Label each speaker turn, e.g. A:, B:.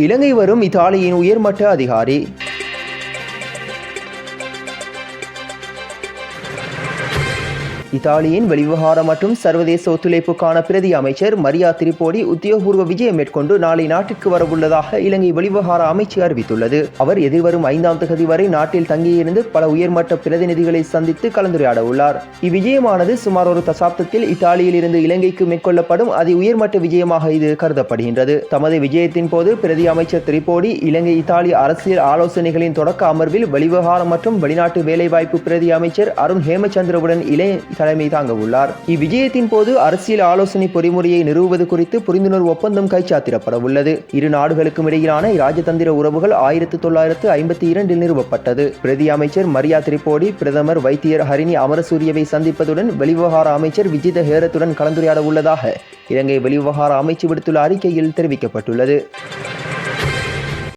A: இலங்கை வரும் இத்தாலியின் உயர்மட்ட அதிகாரி. இத்தாலியின் வெளிவிவகாரம் மற்றும் சர்வதேச ஒத்துழைப்புக்கான பிரதி அமைச்சர் மரியா திரிபோடி உத்தியோகபூர்வ விஜயம் மேற்கொண்டு நாளை நாட்டிற்கு வரவுள்ளதாக இலங்கை வெளிவிவகார அமைச்சு அறிவித்துள்ளது. அவர் எதிர்வரும் ஐந்தாம் தகுதி வரை நாட்டில் தங்கியிருந்து பல உயர்மட்ட பிரதிநிதிகளை சந்தித்து கலந்துரையாட உள்ளார் இவ்விஜயமானது சுமார் ஒரு தசாப்தத்தில் இத்தாலியில் இருந்து இலங்கைக்கு மேற்கொள்ளப்படும் அதி உயர்மட்ட விஜயமாக இது கருதப்படுகின்றது. தமது விஜயத்தின் போது பிரதி அமைச்சர் திரிபோடி இலங்கை இத்தாலி அரசியல் ஆலோசனைகளின் தொடக்க அமர்வில் வெளிவிவகாரம் மற்றும் வெளிநாட்டு வேலைவாய்ப்பு பிரதி அமைச்சர் அருண் ஹேமச்சந்திரவுடன் இளைய தலைமை தாங்க உள்ளார் இவ்விஜயத்தின் போது அரசியல் ஆலோசனை பொறிமுறையை நிறுவுவது குறித்து புரிந்துணர்வு ஒப்பந்தம் கைச்சாத்திடப்பட உள்ளது இரு நாடுகளுக்கும் இடையிலான ராஜதந்திர உறவுகள் ஆயிரத்தி தொள்ளாயிரத்து ஐம்பத்தி இரண்டில் நிறுவப்பட்டது. பிரதி அமைச்சர் மரியா திரிபோடி பிரதமர் வைத்தியர் ஹரிணி அமரசூரியவை சந்திப்பதுடன் வெளிவிவகார அமைச்சர் விஜித ஹேரத்துடன் கலந்துரையாட உள்ளதாக இலங்கை வெளிவிவகார அமைச்சு விடுத்துள்ள அறிக்கையில் தெரிவிக்கப்பட்டுள்ளது.